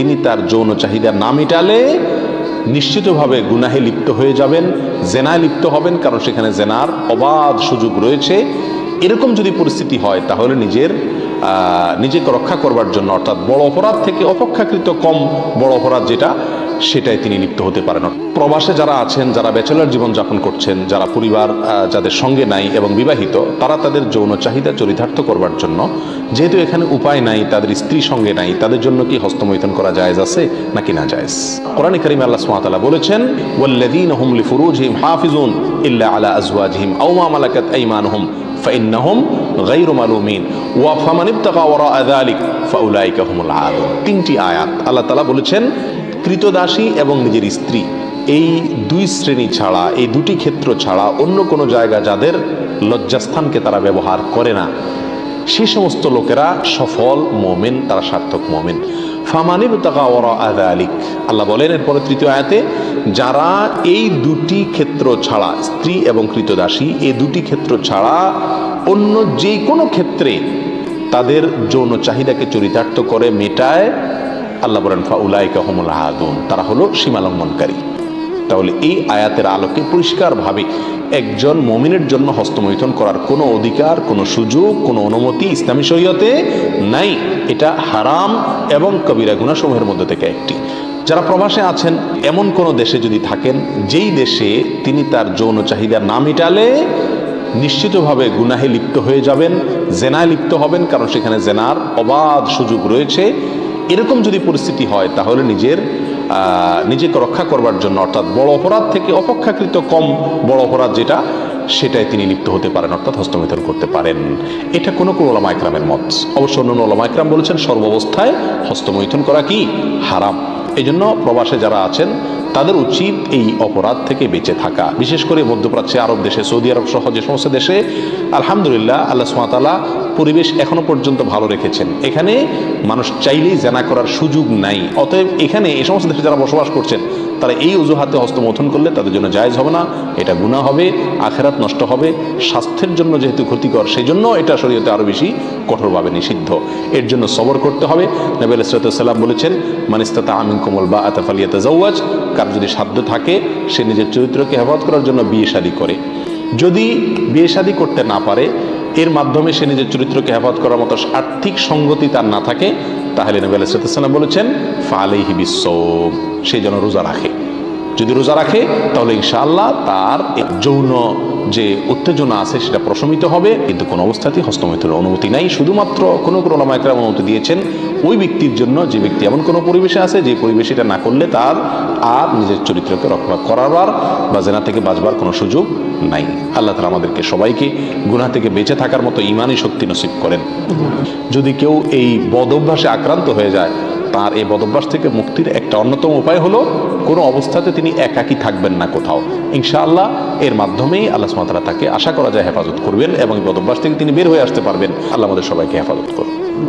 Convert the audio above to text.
তিনি তার যৌন চাহিদা না মিটালে নিশ্চিতভাবে গুনাহে লিপ্ত হয়ে যাবেন, জেনায় লিপ্ত হবেন, কারণ সেখানে জেনার অবাধ সুযোগ রয়েছে। এরকম যদি পরিস্থিতি হয়, তাহলে নিজের নিজেকে রক্ষা করবার জন্য অর্থাৎ বড় অপরাধ থেকে অপেক্ষাকৃত কম বড় অপরাধ যেটা সেটাই তিনি লিপ্ত হতে পারেন। প্রবাসে যারা আছেন, যারা ব্যাচেলার জীবন যাপন করছেন, যারা পরিবার যাদের সঙ্গে নাই এবং বিবাহিত, তারা তাদের যৌন চাহিদা চরিতার্থ করবার জন্য, যেহেতু এখানে উপায় নাই, তাদের স্ত্রী সঙ্গে নাই, তাদের জন্য কি হস্তমৈথন করা জায়েজ আছে নাকি না জায়েজ? কোরআন করিম আল্লাহ সুমাতালা বলেছেন ওয়াল্লাদিন হুম লি ফুরুজহিম হাফিজুন ইল্লা আলা আজওয়াজহিম আউমা মালাকাত আইমানহুম, ফাইন্নাহুম গাইরু মালুমিন, ওয়া ফামান ইবতাগা ওয়ারা যালিক, ফাউলাইকা হুমুল তিনটি আয়াত আল্লাহ তাআলা বলেছেন কৃতদাসী এবং নিজের স্ত্রী। এই দুই শ্রেণি ছাড়া, এই দুটি ক্ষেত্র ছাড়া অন্য কোনো জায়গা যাদের লজ্জাস্থানকে তারা ব্যবহার করে না। সে সমস্ত লোকেরা সফল মোমেন, তারা সার্থক মোমেন। ফামানিব তাকা ওরা আলিক আল্লাহ বলেন এরপরে তৃতীয় আয়াতে, যারা এই দুটি ক্ষেত্র ছাড়া, স্ত্রী এবং কৃতদাসী, এই দুটি ক্ষেত্র ছাড়া অন্য যে কোনো ক্ষেত্রে তাদের যৌন চাহিদাকে চরিতার্থ করে, মেটায় আল্লাহ বলেন, ফাউলাইকা হমুল আহাদুন তারা হলো সীমালঙ্ঘনকারী। তাহলে এই আয়াতের আলোকে পরিষ্কারভাবে একজন মমিনের জন্য হস্তমৈথন করার কোনো অধিকার, কোনো সুযোগ, কোনো অনুমতি ইসলামী শরীয়তে নাই। এটা হারাম এবং কবিরা গুণাসমূহের মধ্যে থেকে একটি। যারা প্রবাসে আছেন, এমন কোনো দেশে যদি থাকেন, যেই দেশে তিনি তার যৌন চাহিদা না মেটালে নিশ্চিতভাবে গুনাহে লিপ্ত হয়ে যাবেন, জেনায় লিপ্ত হবেন, কারণ সেখানে জেনার অবাধ সুযোগ রয়েছে। এরকম যদি পরিস্থিতি হয়, তাহলে নিজের নিজেকে রক্ষা করবার জন্য, অর্থাৎ বড় অপরাধ থেকে অপেক্ষাকৃত কম বড় অপরাধ যেটা সেটাই তিনি লিপ্ত হতে পারেন, অর্থাৎ হস্তমিথন করতে পারেন। এটা কোনো কোনো ওলামা মত। অবশ্য অন্য ওলামা একরাম বলেছেন, সর্বাবস্থায় হস্তমৈথন করা কি? হারাম। এই জন্য প্রবাসে যারা আছেন তাদের উচিত এই অপরাধ থেকে বেঁচে থাকা। বিশেষ করে মধ্যপ্রাচ্যে, আরব দেশে, সৌদি আরব সহ যে সমস্ত দেশে, আলহামদুলিল্লাহ, আল্লাহ সুমাতালা পরিবেশ এখনও পর্যন্ত ভালো রেখেছেন। এখানে মানুষ চাইলেই জানা করার সুযোগ নাই। অতএব এখানে এই সমস্ত দেশে যারা বসবাস করছেন তারা এই অজুহাতে হস্তমথন করলে তাদের জন্য জায়েজ হবে না, এটা গুণা হবে, আখেরাত নষ্ট হবে, স্বাস্থ্যের জন্য যেহেতু ক্ষতিকর সেই জন্য এটা শরীয়তে আরও বেশি কঠোরভাবে নিষিদ্ধ। এর জন্য সবর করতে হবে। নবী আলাইসালাম বলেছেন মানিস্তাতা আমিন কোমল বা আতাফালিয়াতে জাউয়াজ কার যদি সাধ্য থাকে, সে নিজের চরিত্রকে হেফাজত করার জন্য বিয়ে শাদী করে। যদি বিয়ে শাদী করতে না পারে, এর মাধ্যমে সে নিজের চরিত্রকে হেফাজত করার মতো আর্থিক সঙ্গতি তার না থাকে তাহলে নবী আলাইসালাম বলেছেন ফালেহি বিশ্ব সে যেন রোজা রাখে। যদি রোজা রাখে, তাহলে ইনশাআল্লাহ তার যৌন যে উত্তেজনা আছে সেটা প্রশমিত হবে, কিন্তু কোনো অবস্থাতেই হস্তমৈথুনের অনুমতি নাই। শুধুমাত্র কোনো কোনো ওলামায়করা অনুমতি দিয়েছেন ওই ব্যক্তির জন্য যে ব্যক্তি এমন কোনো পরিবেশে আছে যে পরিবেশে এটা না করলে তার আর নিজের চরিত্রকে রক্ষা করাবার বা জেনা থেকে বাঁচবার কোনো সুযোগ নাই। আল্লাহ তালা আমাদেরকে সবাইকে গুনাহ থেকে বেঁচে থাকার মতো ইমানই শক্তি নসিব করেন। যদি কেউ এই বদভ্যাসে আক্রান্ত হয়ে যায়, তার এই বদভ্যাস থেকে মুক্তির একটা অন্যতম উপায় হলো কোনো অবস্থাতে তিনি একাকি থাকবেন না কোথাও। ইনশাআল্লাহ এর মাধ্যমেই আল্লাহ সুমাতারা তাকে আশা করা যায় হেফাজত করবেন এবং এই বদভ্যাস থেকে তিনি বের হয়ে আসতে পারবেন। আল্লাহ আমাদের সবাইকে হেফাজত করুন।